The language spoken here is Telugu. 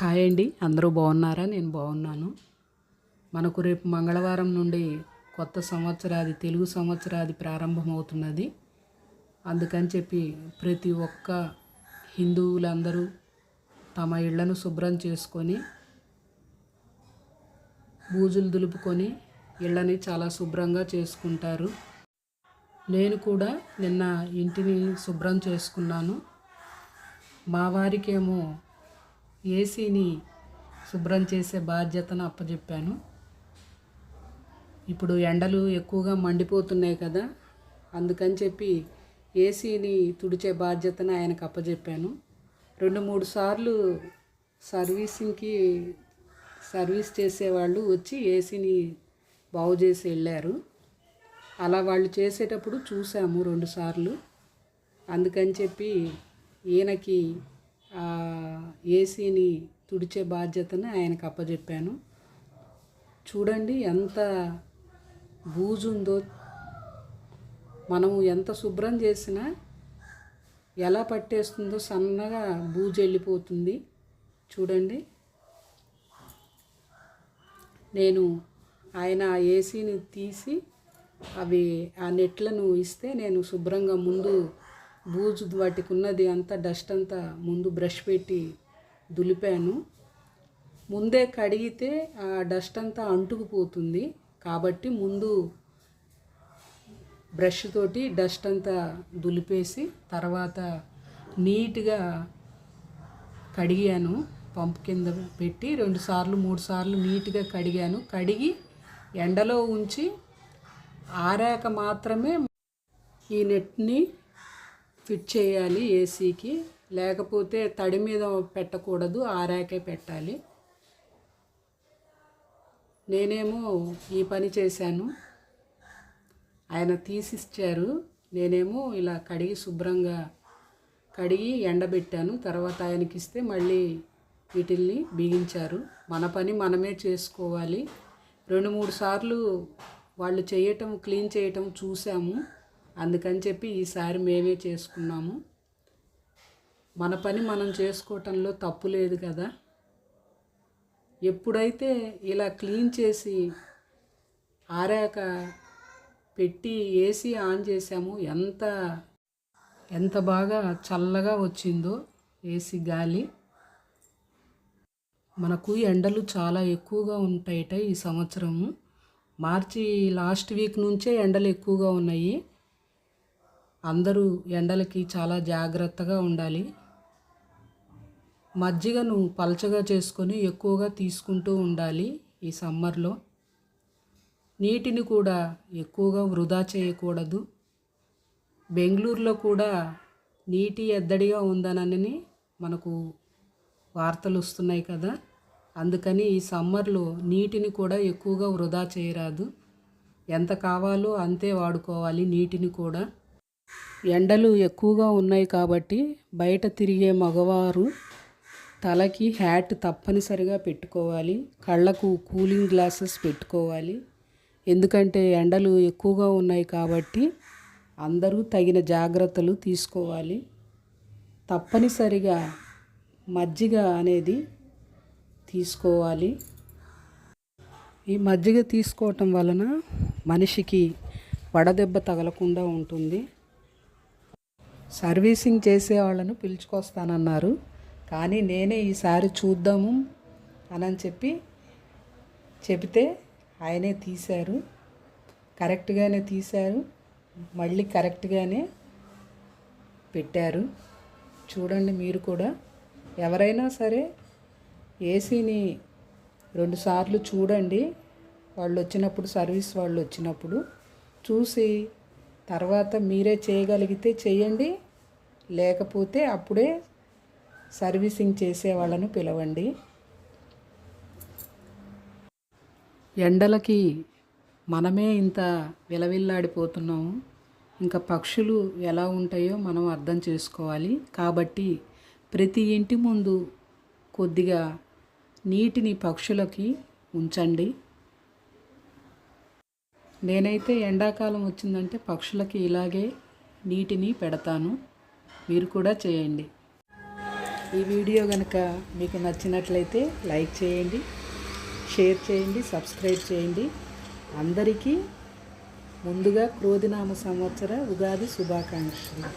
హాయ్ అండి. అందరూ బాగున్నారా? నేను బాగున్నాను. మనకు రేపు మంగళవారం నుండి కొత్త సంవత్సరాది తెలుగు సంవత్సరాది ప్రారంభమవుతున్నది. అందుకని చెప్పి ప్రతి ఒక్క హిందువులందరూ తమ ఇళ్ళను శుభ్రం చేసుకొని బూజులు దులుపుకొని ఇళ్ళని చాలా శుభ్రంగా చేసుకుంటారు. నేను కూడా నిన్న ఇంటిని శుభ్రం చేసుకున్నాను. మా వారికేమో ఏసీని శుభ్రం చేసే బాధ్యతను అప్పచెప్పాను ఇప్పుడు ఎండలు ఎక్కువగా మండిపోతున్నాయి కదా అందుకని చెప్పి ఏసీని తుడిచే బాధ్యతను ఆయనకు అప్పచెప్పాను రెండు మూడు సార్లు సర్వీసింగ్కి సర్వీస్ చేసేవాళ్ళు వచ్చి ఏసీని బాగు చేసి వెళ్ళారు. అలా వాళ్ళు చేసేటప్పుడు చూసాము రెండుసార్లు అందుకని చెప్పి ఈయనకి ఏసీని తుడిచే బాధ్యతను ఆయనకు అప్పజెప్పాను. చూడండి ఎంత బూజు ఉందో మనము ఎంత శుభ్రం చేసినా ఎలా పట్టేస్తుందో సన్నగా బూజు వెళ్ళిపోతుంది. చూడండి. నేను ఆయన ఆ ఏసీని తీసి అవి ఆ నెట్లను ఇస్తే నేను శుభ్రంగా ముందు బూజు వాటికి ఉన్నది అంతా డస్ట్ అంతా ముందు బ్రష్ పెట్టి దులిపాను. ముందే కడిగితే ఆ డస్ట్ అంతా అంటుకుపోతుంది. కాబట్టి ముందు బ్రష్ తోటి డస్ట్ అంతా దులిపేసి తర్వాత నీట్గా కడిగాను. పంప్ కింద పెట్టి రెండు సార్లు మూడు సార్లు నీట్గా కడిగాను. కడిగి ఎండలో ఉంచి ఆరాక మాత్రమే ఈ నెట్ని ఫిట్ చేయాలి ఏసీకి. లేకపోతే తడి మీద పెట్టకూడదు ఆరాకే పెట్టాలి. నేనేమో ఈ పని చేశాను. ఆయన తీసిచ్చారు. నేనేమో ఇలా కడిగి శుభ్రంగా కడిగి ఎండబెట్టాను. తర్వాత ఆయనకి ఇస్తే మళ్ళీ వీటిల్ని బిగించారు. మన పని మనమే చేసుకోవాలి. రెండు మూడు సార్లు వాళ్ళు చేయటం క్లీన్ చేయటం చూసాము. అందుకని చెప్పి ఈసారి మేమే చేసుకున్నాము. మన పని మనం చేసుకోవటంలో తప్పు లేదు కదా. ఎప్పుడైతే ఇలా క్లీన్ చేసి ఆరాక పెట్టి ఏసీ ఆన్ చేసాము ఎంత ఎంత బాగా చల్లగా వచ్చిందో ఏసీ గాలి. మనకు ఎండలు చాలా ఎక్కువగా ఉంటాయట ఈ సంవత్సరము. మార్చి లాస్ట్ వీక్ నుంచే ఎండలు ఎక్కువగా ఉన్నాయి. అందరూ ఎండలకి చాలా జాగ్రత్తగా ఉండాలి. మజ్జిగను పలచగా చేసుకొని ఎక్కువగా తీసుకుంటూ ఉండాలి ఈ సమ్మర్లో. నీటిని కూడా ఎక్కువగా వృధా చేయకూడదు. బెంగళూరులో కూడా నీటి ఎద్దడిగా ఉందనని మనకు వార్తలు వస్తున్నాయి కదా. అందుకని ఈ సమ్మర్లో నీటిని కూడా ఎక్కువగా వృధా చేయరాదు. ఎంత కావాలో అంతే వాడుకోవాలి నీటిని కూడా. ఎండలు ఎక్కువగా ఉన్నాయి కాబట్టి బయట తిరిగే మగవారు తలకి హ్యాట్ తప్పనిసరిగా పెట్టుకోవాలి. కళ్ళకు కూలింగ్ గ్లాసెస్ పెట్టుకోవాలి. ఎందుకంటే ఎండలు ఎక్కువగా ఉన్నాయి కాబట్టి అందరూ తగిన జాగ్రత్తలు తీసుకోవాలి. తప్పనిసరిగా మజ్జిగ అనేది తీసుకోవాలి. ఈ మజ్జిగ తీసుకోవటం వలన మనిషికి వడదెబ్బ తగలకుండా ఉంటుంది. సర్వీసింగ్ చేసే వాళ్ళను పిలుచుకొస్తానన్నారు. కానీ నేనే ఈసారి చూద్దాము అని చెప్పి చెబితే ఆయనే తీశారు. కరెక్ట్గానే తీశారు. మళ్ళీ కరెక్ట్గానే పెట్టారు. చూడండి మీరు కూడా. ఎవరైనా సరే ఏసీని రెండుసార్లు చూడండి. వాళ్ళు వచ్చినప్పుడు సర్వీస్ వాళ్ళు వచ్చినప్పుడు చూసి తర్వాత మీరే చేయగలిగితే చేయండి. లేకపోతే అప్పుడే సర్వీసింగ్ చేసే వాళ్ళను పిలవండి. ఎండలకి మనమే ఇంత విలవిల్లాడిపోతున్నాము ఇంకా పక్షులు ఎలా ఉంటాయో మనం అర్థం చేసుకోవాలి. కాబట్టి ప్రతి ఇంటి ముందు కొద్దిగా నీటిని పక్షులకి ఉంచండి. నేనైతే ఎండాకాలం వచ్చిందంటే పక్షులకి ఇలాగే నీటిని పెడతాను. మీరు కూడా చేయండి. ఈ వీడియో కనుక మీకు నచ్చినట్లయితే లైక్ చేయండి షేర్ చేయండి సబ్స్క్రైబ్ చేయండి. అందరికీ ముందుగా క్రోధినామ సంవత్సర ఉగాది శుభాకాంక్షలు.